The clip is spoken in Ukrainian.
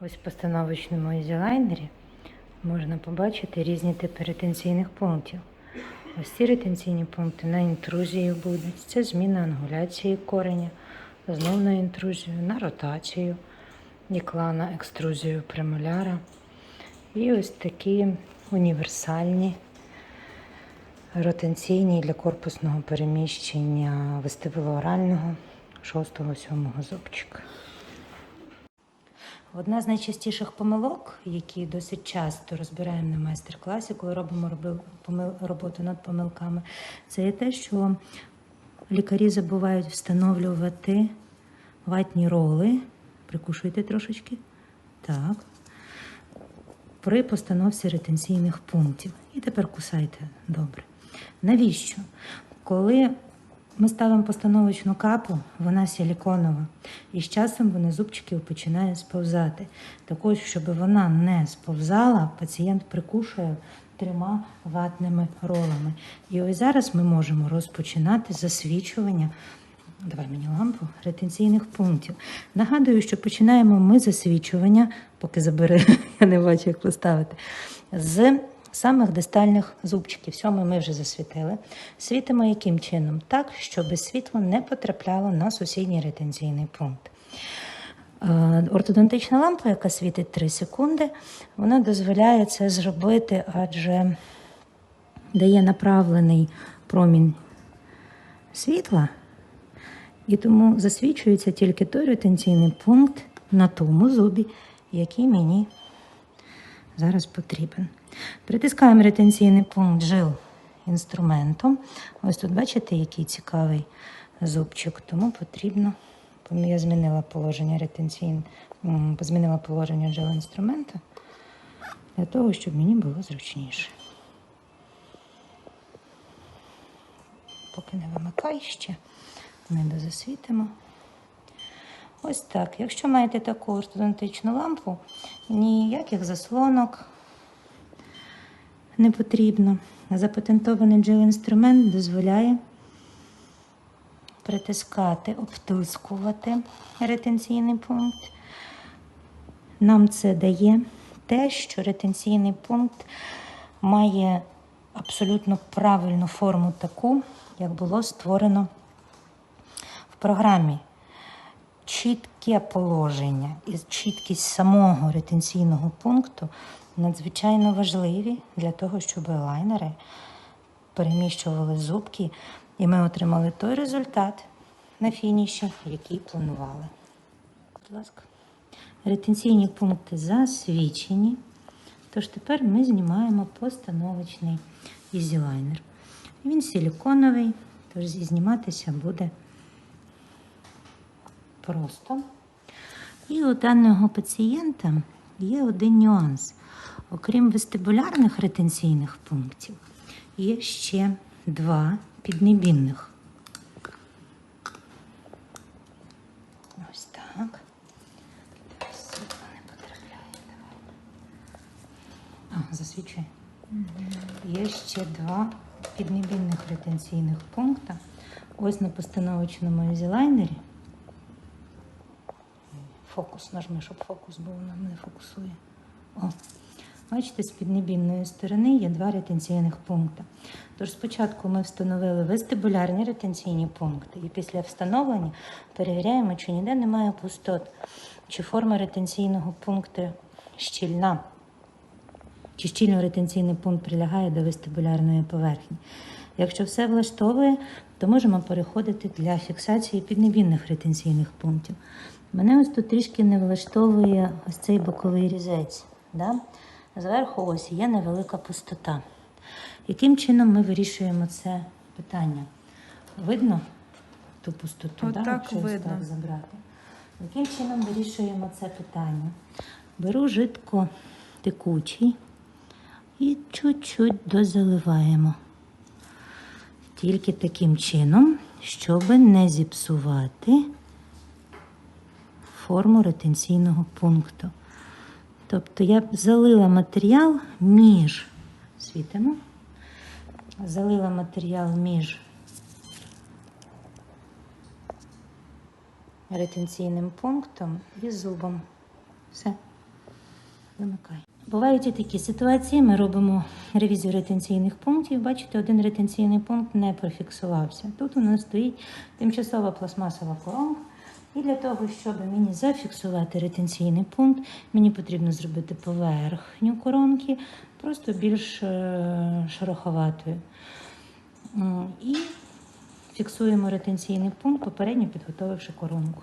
Ось в постановочному ізілайнері можна побачити різні типи ретенційних пунктів. Ось ці ретенційні пункти на інтрузію будуть. Це зміна ангуляції кореня, знов на інтрузію, на ротацію, ікла на екструзію премоляра. І ось такі універсальні ротенційні для корпусного переміщення вестибулоорального 6-7 зубчика. Одна з найчастіших помилок, які досить часто розбираємо на майстер-класі, коли робимо роботу над помилками, це є те, що лікарі забувають встановлювати ватні роли. Прикушуйте трошечки. Так. При постановці ретенційних пунктів. І тепер кусайте добре. Навіщо? Коли ми ставимо постановочну капу, вона силіконова, і з часом вона зубчиків починає сповзати. Так ось, щоб вона не сповзала, пацієнт прикушує трьома ватними ролами. І ось зараз ми можемо розпочинати засвічування. Давай мені лампу ретенційних пунктів. Нагадую, що починаємо ми засвічування, поки забери, я не бачу, як поставити, з самих дистальних зубчиків. Сьомий ми вже засвітили. Світимо яким чином? Так, щоб світло не потрапляло на сусідній ретенційний пункт. Е, Ортодонтична лампа, яка світить 3 секунди, вона дозволяє це зробити, адже дає направлений промінь світла, і тому засвічується тільки той ретенційний пункт на тому зубі, який мені зараз потрібен. Притискаємо ретенційний пункт жил інструментом. Ось тут бачите, який цікавий зубчик, тому потрібно. Я змінила положення ретенційн, змінила положення жил інструмента для того, щоб мені було зручніше. Поки не вимикай ще, ми дозасвітимо. Ось так. Якщо маєте таку ортодонтичну лампу, ніяких заслонок не потрібно. Запатентований джел-інструмент дозволяє притискати, обтискувати ретенційний пункт. Нам це дає те, що ретенційний пункт має абсолютно правильну форму таку, як було створено в програмі. Чітке положення і чіткість самого ретенційного пункту надзвичайно важливі для того, щоб лайнери переміщували зубки, і ми отримали той результат на фініші, який планували. Будь ласка. Ретенційні пункти засвічені. Тож тепер ми знімаємо постановочний ізілайнер. Він силіконовий, тож зніматися буде просто. І у даного пацієнта є один нюанс. Окрім вестибулярних ретенційних пунктів, є ще два піднебінних. Ось так. Світло не потрапляє. А, засвічує. Є ще два піднебінних ретенційних пункта. Ось на постановочному ізілайнері. Фокус нажми, щоб фокус був, нам не фокусує. О, бачите, з піднебінної сторони є два ретенційних пункти. Тож спочатку ми встановили вестибулярні ретенційні пункти, і після встановлення перевіряємо, чи ніде немає пустот, чи форма ретенційного пункту щільна, чи щільно ретенційний пункт прилягає до вестибулярної поверхні. Якщо все влаштовує, то можемо переходити для фіксації піднебінних ретенційних пунктів. Мене ось тут трішки не влаштовує ось цей боковий різець. Да? Зверху ось є невелика пустота. Яким чином ми вирішуємо це питання? Видно ту пустоту, да? Отак якщо видно. так забрати? Яким чином вирішуємо це питання? Беру жидко текучий і чуть-чуть дозаливаємо. Тільки таким чином, щоб не зіпсувати форму ретенційного пункту. Тобто я залила матеріал між світимо, залила матеріал між ретенційним пунктом і зубом. Все. Вимикай. Бувають і такі ситуації. Ми робимо ревізію ретенційних пунктів. Бачите, один ретенційний пункт не профіксувався. Тут у нас стоїть тимчасова пластмасова коронка. І для того, щоб мені зафіксувати ретенційний пункт, мені потрібно зробити поверхню коронки, просто більш е, шероховатою. І фіксуємо ретенційний пункт, попередньо підготовивши коронку.